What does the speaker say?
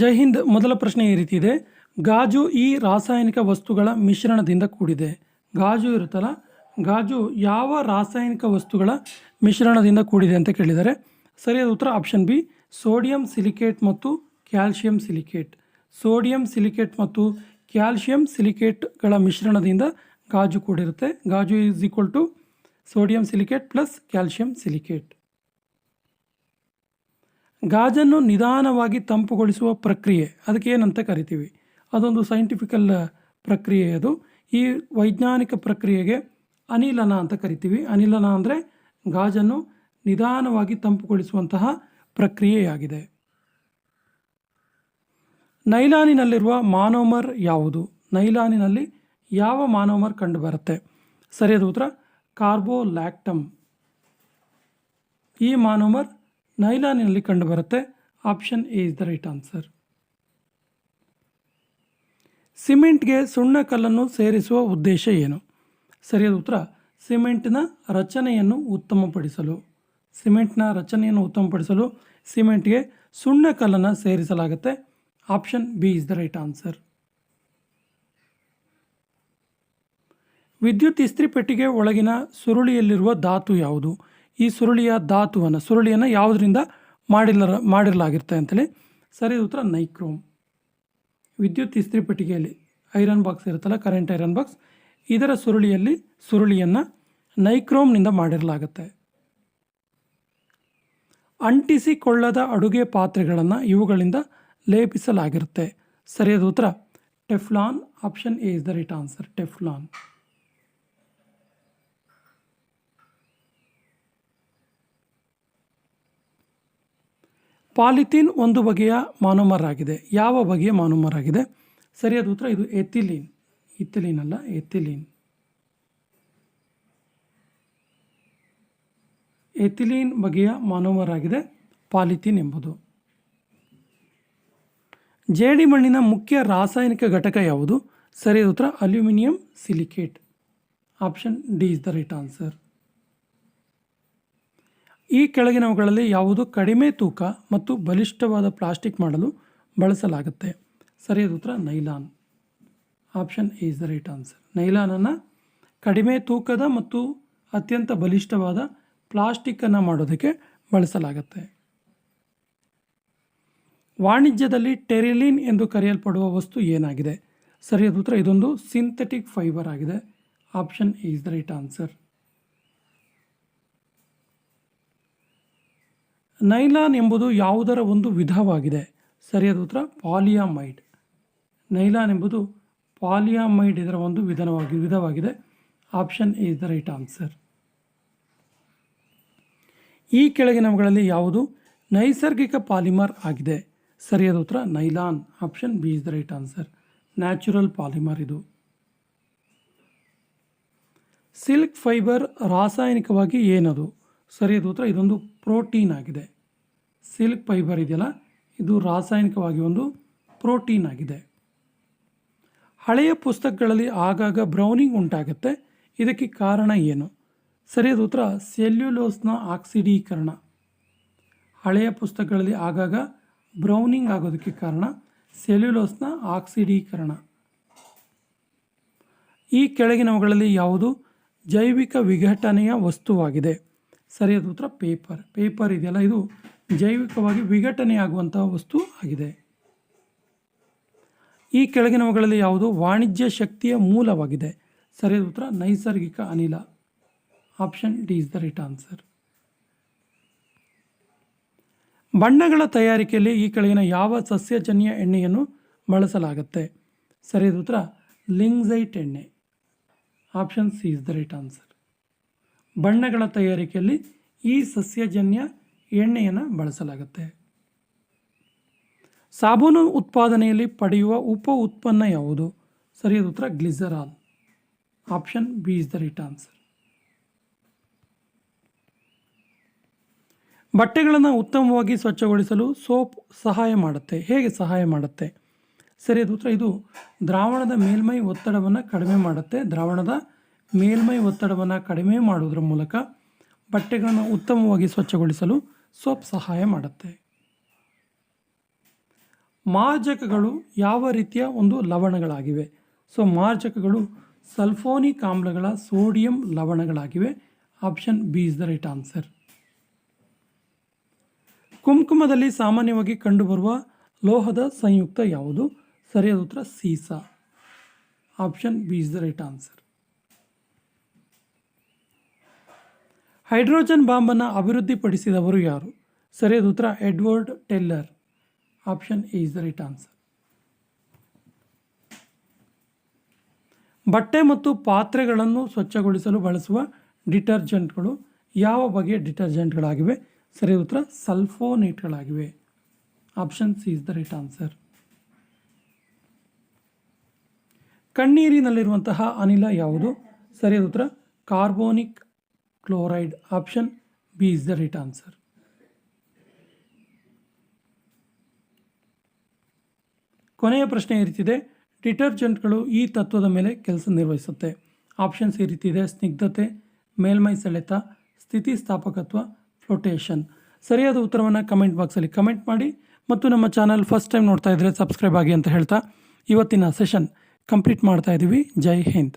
ಜೈ ಹಿಂದ್ ಮೊದಲ ಪ್ರಶ್ನೆ ಈ ರೀತಿ ಇದೆ. ಗಾಜು ಈ ರಾಸಾಯನಿಕ ವಸ್ತುಗಳ ಮಿಶ್ರಣದಿಂದ ಕೂಡಿದೆ. ಗಾಜು ಇರುತ್ತಲ್ಲ, ಗಾಜು ಯಾವ ರಾಸಾಯನಿಕ ವಸ್ತುಗಳ ಮಿಶ್ರಣದಿಂದ ಕೂಡಿದೆ ಅಂತ ಕೇಳಿದ್ದಾರೆ ಸರಿಯಾದ ಉತ್ತರ ಆಪ್ಷನ್ ಬಿ, ಸೋಡಿಯಂ ಸಿಲಿಕೇಟ್ ಮತ್ತು ಕ್ಯಾಲ್ಶಿಯಂ ಸಿಲಿಕೇಟ್. ಸೋಡಿಯಂ ಸಿಲಿಕೇಟ್ ಮತ್ತು ಕ್ಯಾಲ್ಶಿಯಂ ಸಿಲಿಕೇಟ್ಗಳ ಮಿಶ್ರಣದಿಂದ ಗಾಜು ಕೂಡಿರುತ್ತೆ. ಗಾಜು is equal to sodium silicate plus calcium silicate. ಗಾಜನ್ನು ನಿಧಾನವಾಗಿ ತಂಪುಗೊಳಿಸುವ ಪ್ರಕ್ರಿಯೆ. ಅದಕ್ಕೆ ಏನಂತ ಕರಿತೀವಿ? ಅದೊಂದು ಸೈಂಟಿಫಿಕಲ್ ಪ್ರಕ್ರಿಯೆ ಅದು. ಈ ವೈಜ್ಞಾನಿಕ ಪ್ರಕ್ರಿಯೆಗೆ ಅನಿಲನ ಅಂತ ಕರಿತೀವಿ. ಅನಿಲನ ಅಂದರೆ ಗಾಜನ್ನು ನಿಧಾನವಾಗಿ ತಂಪುಗೊಳಿಸುವಂತಹ ಪ್ರಕ್ರಿಯೆಯಾಗಿದೆ. ನೈಲಾನಿನಲ್ಲಿರುವ ಮಾನೋಮರ್ ಯಾವುದು? ನೈಲಾನಿನಲ್ಲಿ ಯಾವ ಮಾನೋಮರ್ ಕಂಡುಬರುತ್ತೆ? ಸರಿಯಾದ ಉತ್ತರ, ಕಾರ್ಬೋಲ್ಯಾಕ್ಟಮ್. ಈ ಮಾನೋಮರ್ ನೈಲಾನಿನಲ್ಲಿ ಕಂಡುಬರುತ್ತೆ. Option A is the right answer ಸಿಮೆಂಟ್ಗೆ ಸುಣ್ಣ ಕಲ್ಲನ್ನು ಸೇರಿಸುವ ಉದ್ದೇಶ ಏನು? ಸರಿಯಾದ ಉತ್ತರ, ಸಿಮೆಂಟ್ನ ರಚನೆಯನ್ನು ಉತ್ತಮಪಡಿಸಲು. ಸಿಮೆಂಟ್ನ ರಚನೆಯನ್ನು ಉತ್ತಮಪಡಿಸಲು ಸಿಮೆಂಟ್ಗೆ ಸುಣ್ಣ ಕಲ್ಲನ್ನು ಸೇರಿಸಲಾಗುತ್ತೆ. Option B is the right answer ವಿದ್ಯುತ್ ಇಸ್ತ್ರಿ ಪೆಟ್ಟಿಗೆ ಒಳಗಿನ ಸುರುಳಿಯಲ್ಲಿರುವ ಧಾತು ಯಾವುದು? ಈ ಸುರುಳಿಯ ಧಾತುವನ್ನು, ಸುರುಳಿಯನ್ನು ಯಾವುದರಿಂದ ಮಾಡಿಲ್ಲ ಮಾಡಿರಲಾಗಿರುತ್ತೆ ಅಂತೇಳಿ ಸರಿ ಉತ್ತರ ನೈಕ್ರೋಮ್. ವಿದ್ಯುತ್ ಇಸ್ತ್ರಿ ಪೆಟ್ಟಿಗೆಯಲ್ಲಿ ಐರನ್ ಬಾಕ್ಸ್ ಇರುತ್ತಲ್ಲ, ಕರೆಂಟ್ ಐರನ್ ಬಾಕ್ಸ್, ಇದರ ಸುರುಳಿಯಲ್ಲಿ ಸುರುಳಿಯನ್ನು ನೈಕ್ರೋಮ್ನಿಂದ ಮಾಡಿರಲಾಗುತ್ತೆ. ಅಂಟಿಸಿಕೊಳ್ಳದ ಅಡುಗೆ ಪಾತ್ರೆಗಳನ್ನು ಇವುಗಳಿಂದ ಲೇಪಿಸಲಾಗಿರುತ್ತೆ. ಸರಿಯಾದ ಉತ್ತರ, Teflon, option A is the right answer, Teflon. Polythene ಒಂದು ಬಗೆಯ ಮಾನೋಮರ್ ಆಗಿದೆ ಯಾವ ಬಗೆಯ ಮಾನೋಮರ್ ಆಗಿದೆ ಸರಿಯಾದ ಉತ್ತರ ಇದು ಎಥಿಲೀನ್. ಇಥಿಲೀನ್ ಅಲ್ಲ, ಎಥಿಲೀನ್. ಎಥಿಲೀನ್ ಬಗೆಯ ಮಾನೋಮರ್ ಆಗಿದೆ ಪಾಲಿಥೀನ್ ಎಂಬುದು. ಜೇಡಿ ಮಣ್ಣಿನ ಮುಖ್ಯ ರಾಸಾಯನಿಕ ಘಟಕ ಯಾವುದು? ಸರಿಯಾದ ಉತ್ತರ aluminium silicate. Option D is the right answer. ಈ ಕೆಳಗಿನವುಗಳಲ್ಲಿ ಯಾವುದು ಕಡಿಮೆ ತೂಕ ಮತ್ತು ಬಲಿಷ್ಠವಾದ ಪ್ಲಾಸ್ಟಿಕ್ ಮಾಡಲು ಬಳಸಲಾಗುತ್ತೆ? ಸರಿಯಾದ ಉತ್ತರ, nylon. Option is the right answer. ನೈಲಾನನ್ನು ಕಡಿಮೆ ತೂಕದ ಮತ್ತು ಅತ್ಯಂತ ಬಲಿಷ್ಠವಾದ ಪ್ಲಾಸ್ಟಿಕ್ಕನ್ನು ಮಾಡೋದಕ್ಕೆ ಬಳಸಲಾಗುತ್ತೆ. ವಾಣಿಜ್ಯದಲ್ಲಿ ಟೆರಿಲಿನ್ ಎಂದು ಕರೆಯಲ್ಪಡುವ ವಸ್ತು ಏನಾಗಿದೆ? ಸರಿಯಾದ ಉತ್ತರ, ಇದೊಂದು ಸಿಂಥೆಟಿಕ್ ಫೈಬರ್ ಆಗಿದೆ. Option is the right answer. Nylon ಎಂಬುದು ಯಾವುದರ ಒಂದು ವಿಧವಾಗಿದೆ? ಸರಿಯಾದ ಉತ್ತರ, ಪಾಲಿಯಾಮೈಡ್. ನೈಲಾನ್ ಎಂಬುದು ಪಾಲಿಯಾಮೈಡ್ ಇದರ ಒಂದು ವಿಧವಾಗಿ ವಿಧವಾಗಿದೆ. Option is the right answer. ಈ ಕೆಳಗಿನವುಗಳಲ್ಲಿ ಯಾವುದು? ನೈಸರ್ಗಿಕ ಪಾಲಿಮರ್ ಆಗಿದೆ. ಸರಿಯಾದ ಉತ್ತರ, nylon. Option B is the right answer. Natural polymer ಇದು. ಸಿಲ್ಕ್ ಫೈಬರ್ ರಾಸಾಯನಿಕವಾಗಿ ಏನದು? ಸರಿಯಾದ ಉತ್ತರ, ಇದೊಂದು ಪ್ರೋಟೀನ್ ಆಗಿದೆ. ಸಿಲ್ಕ್ ಫೈಬರ್ ಇದೆಯಲ್ಲ, ಇದು ರಾಸಾಯನಿಕವಾಗಿ ಒಂದು ಪ್ರೋಟೀನ್ ಆಗಿದೆ. ಹಳೆಯ ಪುಸ್ತಕಗಳಲ್ಲಿ ಆಗಾಗ ಬ್ರೌನಿಂಗ್ ಉಂಟಾಗುತ್ತೆ. ಇದಕ್ಕೆ ಕಾರಣ ಏನು? ಸರಿಯಾದ ಉತ್ತರ, ಸೆಲ್ಯುಲೋಸ್ನ ಆಕ್ಸಿಡೀಕರಣ. ಹಳೆಯ ಪುಸ್ತಕಗಳಲ್ಲಿ ಆಗಾಗ ಬ್ರೌನಿಂಗ್ ಆಗೋದಕ್ಕೆ ಕಾರಣ ಸೆಲ್ಯುಲೋಸ್ನ ಆಕ್ಸಿಡೀಕರಣ. ಈ ಕೆಳಗಿನವುಗಳಲ್ಲಿ ಯಾವುದು? ಜೈವಿಕ ವಿಘಟನೆಯ ವಸ್ತುವಾಗಿದೆ. ಸರಿಯಾದ ಉತ್ತರ, ಪೇಪರ್. ಪೇಪರ್ ಇದೆಯಲ್ಲ, ಇದು ಜೈವಿಕವಾಗಿ ವಿಘಟನೆಯಾಗುವಂತಹ ವಸ್ತು ಆಗಿದೆ. ಈ ಕೆಳಗಿನವುಗಳಲ್ಲಿ ಯಾವುದು? ವಾಣಿಜ್ಯ ಶಕ್ತಿಯ ಮೂಲವಾಗಿದೆ. ಸರಿಯಾದ ಉತ್ತರ. ನೈಸರ್ಗಿಕ ಅನಿಲ. Option D is the right answer ಬಣ್ಣಗಳ ತಯಾರಿಕೆಯಲ್ಲಿ ಈ ಕೆಳಗಿನ ಯಾವ ಸಸ್ಯಜನ್ಯ ಎಣ್ಣೆಯನ್ನು ಬಳಸಲಾಗುತ್ತೆ? ಸರಿಯಾದ ಉತ್ತರ. ಲಿಂಗ್ಸೈಟ್ ಎಣ್ಣೆ. Option C is the right answer ಬಣ್ಣಗಳ ತಯಾರಿಕೆಯಲ್ಲಿ ಈ ಸಸ್ಯಜನ್ಯ ಎಣ್ಣೆಯನ್ನು ಬಳಸಲಾಗುತ್ತೆ. ಸಾಬೂನು ಉತ್ಪಾದನೆಯಲ್ಲಿ ಪಡೆಯುವ ಉಪ ಉತ್ಪನ್ನ ಯಾವುದು? ಸರಿಯಾದ ಉತ್ತರ glycerol. Option B is the right answer. ಬಟ್ಟೆಗಳನ್ನು ಉತ್ತಮವಾಗಿ ಸ್ವಚ್ಛಗೊಳಿಸಲು ಸೋಪ್ ಸಹಾಯ ಮಾಡುತ್ತೆ. ಹೇಗೆ ಸಹಾಯ ಮಾಡುತ್ತೆ? ಸರಿಯಾದ ಉತ್ತರ ಇದು ದ್ರಾವಣದ ಮೇಲ್ಮೈ ಒತ್ತಡವನ್ನು ಕಡಿಮೆ ಮಾಡುತ್ತೆ. ದ್ರಾವಣದ ಮೇಲ್ಮೈ ಒತ್ತಡವನ್ನು ಕಡಿಮೆ ಮಾಡುವುದರ ಮೂಲಕ ಬಟ್ಟೆಗಳನ್ನು ಉತ್ತಮವಾಗಿ ಸ್ವಚ್ಛಗೊಳಿಸಲು ಸೋಪ್ ಸಹಾಯ ಮಾಡುತ್ತೆ. ಮಾರ್ಜಕಗಳು ಯಾವ ರೀತಿಯ ಒಂದು ಲವಣಗಳಾಗಿವೆ? ಸೊ, ಮಾರ್ಜಕಗಳು ಸಲ್ಫೋನಿಕ್ ಆಮ್ಲಗಳ sodium ಲವಣಗಳಾಗಿವೆ. Option B is the right answer. ಕುಂಕುಮದಲ್ಲಿ ಸಾಮಾನ್ಯವಾಗಿ ಕಂಡುಬರುವ ಲೋಹದ ಸಂಯುಕ್ತ ಯಾವುದು? ಸರಿಯಾದ ಉತ್ತರ ಸೀಸಾ. Option B is the right answer. Hydrogen ಬಾಂಬನ್ನು ಅಭಿವೃದ್ಧಿಪಡಿಸಿದವರು ಯಾರು? ಸರಿಯಾದ ಉತ್ತರ. Edward Teller. Option A is the right answer. ಬಟ್ಟೆ ಮತ್ತು ಪಾತ್ರೆಗಳನ್ನು ಸ್ವಚ್ಛಗೊಳಿಸಲು ಬಳಸುವ ಡಿಟರ್ಜೆಂಟ್ಗಳು ಯಾವ ಬಗೆಯ ಡಿಟರ್ಜೆಂಟ್ಗಳಾಗಿವೆ? ಸರಿಯಾದ ಉತ್ತರ. ಸಲ್ಫೋನೇಟ್ಗಳಾಗಿವೆ. Option C is the right answer. ಕಣ್ಣೀರಿನಲ್ಲಿರುವಂತಹ ಅನಿಲ ಯಾವುದು? ಸರಿಯಾದ ಉತ್ತರ. Carbonic chloride Option B is the right answer. ಕೊನೆಯ ಪ್ರಶ್ನೆ ಈ ಡಿಟರ್ಜೆಂಟ್ಗಳು ಈ ತತ್ವದ ಮೇಲೆ ಕೆಲಸ ನಿರ್ವಹಿಸುತ್ತೆ. ಆಪ್ಷನ್ಸ್ ಈ ರೀತಿ ಇದೆ ಸ್ನಿಗ್ಧತೆ, ಮೇಲ್ಮೈ ಸೆಳೆತ, ಸ್ಥಿತಿಸ್ಥಾಪಕತ್ವ, ಫ್ಲೋಟೇಷನ್. ಸರಿಯಾದ ಉತ್ತರವನ್ನು ಕಮೆಂಟ್ ಬಾಕ್ಸಲ್ಲಿ ಕಮೆಂಟ್ ಮಾಡಿ ಮತ್ತು ನಮ್ಮ ಚಾನಲ್ ಫಸ್ಟ್ ಟೈಮ್ ನೋಡ್ತಾ ಇದ್ದರೆ ಸಬ್ಸ್ಕ್ರೈಬ್ ಆಗಿ ಅಂತ ಹೇಳ್ತಾ ಇವತ್ತಿನ ಸೆಷನ್ ಕಂಪ್ಲೀಟ್ ಮಾಡ್ತಾ ಇದ್ದೀವಿ ಜೈ ಹಿಂದ್.